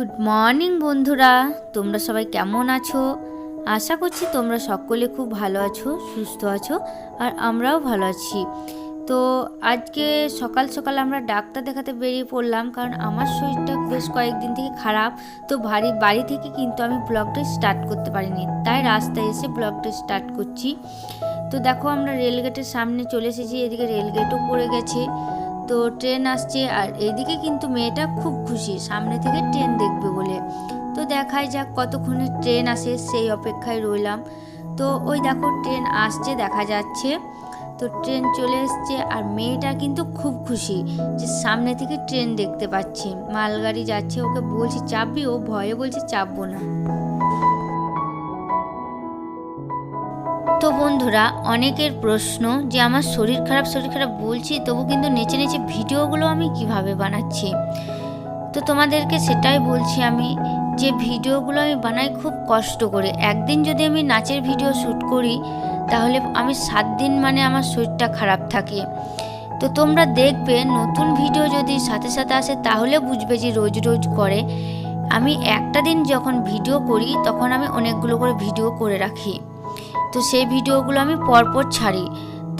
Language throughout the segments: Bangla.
গুড মর্নিং বন্ধুরা। তোমরা সবাই কেমন আছো? আশা করছি তোমরা সকলে খুব ভালো আছো, সুস্থ আছো, আর আমরাও ভালো আছি। তো আজকে সকাল সকাল আমরা ডাক্তার দেখাতে বেরিয়ে পড়লাম, কারণ আমার শরীরটা বেশ কয়েকদিন থেকে খারাপ। তো বাড়ি বাড়ি থেকে কিন্তু আমি ব্লগটা স্টার্ট করতে পারিনি। তাই রাস্তায় এসে ব্লগটা স্টার্ট করছি। তো দেখো, আমরা রেলগেটের সামনে চলে এসেছি। এদিকে রেলগেটও পড়ে গেছে। তো ট্রেন আসছে আর এইদিকে কিন্তু মেয়েটা খুব খুশি, সামনে থেকে ট্রেন দেখবে বলে। তো দেখাই যাক কতক্ষণে ট্রেন আসে, সেই অপেক্ষায় রইলাম। তো ওই দেখো ট্রেন আসছে, দেখা যাচ্ছে। তো ট্রেন চলে এসছে আর মেয়েটা কিন্তু খুব খুশি যে সামনে থেকে ট্রেন দেখতে পাচ্ছে। মালগাড়ি যাচ্ছে, ওকে বলছি, চাপবি? ও ভয়ে বলছে, চাপবো না। বন্ধুরা, অনেকের প্রশ্ন যে আমার শরীর খারাপ শরীর খারাপ বলছি, তবু কিন্তু নেচে নেচে ভিডিওগুলো আমি কীভাবে বানাচ্ছি? তো তোমাদেরকে সেটাই বলছি আমি যে ভিডিওগুলো আমি বানাই খুব কষ্ট করে। একদিন যদি আমি নাচের ভিডিও শ্যুট করি, তাহলে আমি সাত দিন মানে আমার শরীরটা খারাপ থাকে। তো তোমরা দেখবে নতুন ভিডিও যদি সাথে সাথে আসে, তাহলে বুঝবে যে রোজ রোজ করে। আমি একটা দিন যখন ভিডিও করি, তখন আমি অনেকগুলো করে ভিডিও করে রাখি। তো সেই ভিডিওগুলো আমি পরপর ছাড়ি।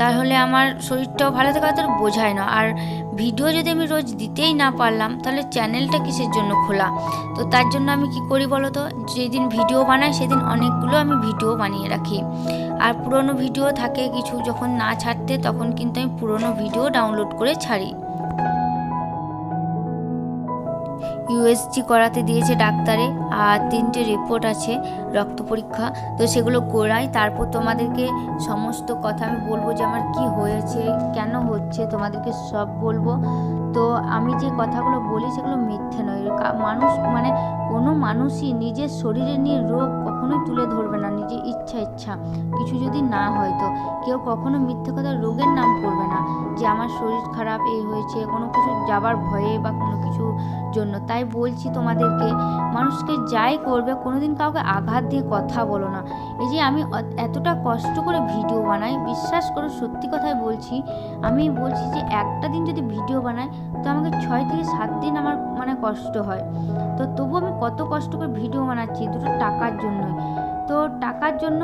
তাহলে আমার শরীরটাও ভালো থাকে তো বোঝায় না। আর ভিডিও যদি আমি রোজ দিতেই না পারলাম, তাহলে চ্যানেলটা কিসের জন্য খোলা? তো তার জন্য আমি কি করি বলো তো? যেদিন ভিডিও বানাই, সেদিন অনেকগুলো আমি ভিডিও বানিয়ে রাখি। আর পুরনো ভিডিও থাকে কিছু, যখন না ছাড়তে, তখন কিন্তু আমি পুরনো ভিডিও ডাউনলোড করে ছাড়ি। ইউএসজি করাতে দিয়েছে ডাক্তারে, আর তিনটে রিপোর্ট আছে রক্ত পরীক্ষা। তো সেগুলো করাই, তারপর তোমাদেরকে সমস্ত কথা আমি বলব যে আমার কি হয়েছে, কেন হচ্ছে, তোমাদেরকে সব বলব। তো আমি যে কথাগুলো বলি সেগুলো মিথ্যে নয়। মানুষ মানে কোনো মানুষই নিজের শরীরে নিয়ে রোগ কখনোই তুলে ধরবে না নিজের ইচ্ছা ইচ্ছা। কিছু যদি না হয় তো, কেউ কখনো মিথ্যে কথা রোগের নাম করবে না যে আমার শরীর খারাপ, এই হয়েছে, কোনো কিছু যাবার ভয়ে বা কোনো কিছু জন্য। তাই বলছি তোমাদেরকে, মানুষকে যাই করবে, কোনোদিন কাউকে আঘাত দিয়ে কথা বলো না। এই যে আমি এতটা কষ্ট করে ভিডিও বানাই, বিশ্বাস করো, সত্যি কথাই বলছি, আমি বলছি যে একটা দিন যদি ভিডিও বানাই, তো আমাকে ছয় থেকে সাত দিন আমার মানে কষ্ট হয়। তো তবু আমি কত কষ্ট করে ভিডিও বানাচ্ছি, দুটো টাকার জন্যই। তো টাকার জন্য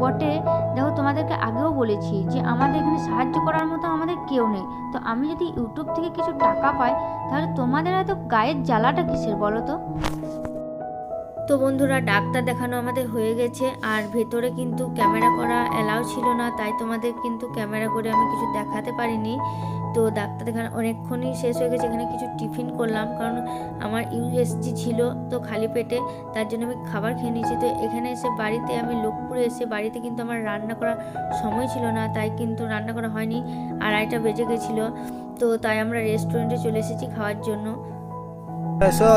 বটে। দেখো, তোমাদেরকে আগেও বলেছি যে আমাদের এখানে সাহায্য করার মতো আমাদের কেউ নেই। তো আমি যদি ইউটিউব থেকে কিছু টাকা পাই, তাহলে তোমাদের হয়তো গায়ের জ্বালাটা কিসের বলো তো? তো বন্ধুরা, ডাক্তার দেখানো আমাদের হয়ে গেছে। আর ভেতরে কিন্তু ক্যামেরা করা অ্যালাউ ছিল না, তাই তোমাদের কিন্তু ক্যামেরা করে আমি কিছু দেখাতে পারিনি। তো ডাক্তার দেখানো অনেকক্ষণই শেষ হয়ে গেছে, এখানে কিছু টিফিন করলাম, কারণ আমার ইউএসজি ছিল তো খালি পেটে, তার জন্য আমি খাবার খেয়ে নিয়েছি। তো এখানে এসে বাড়িতে আমি লোকপুরে এসে বাড়িতে কিন্তু আমার রান্না করার সময় ছিল না, তাই কিন্তু রান্না করা হয়নি। আড়াইটা বেজে গেছিল, তো তাই আমরা রেস্টুরেন্টে চলে এসেছি খাওয়ার জন্য।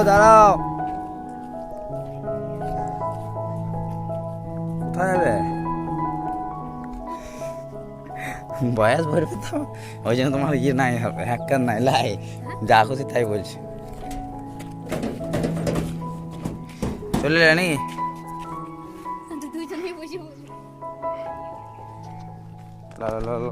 দাঁড়াও। কোথায় যাবে বয়স ভরবে তো ওই জন্য তোমার ইয়ে নাই হ্যাকার নাই লাই। যা খুশি তাই বলছি। চলে লা লা লা লা।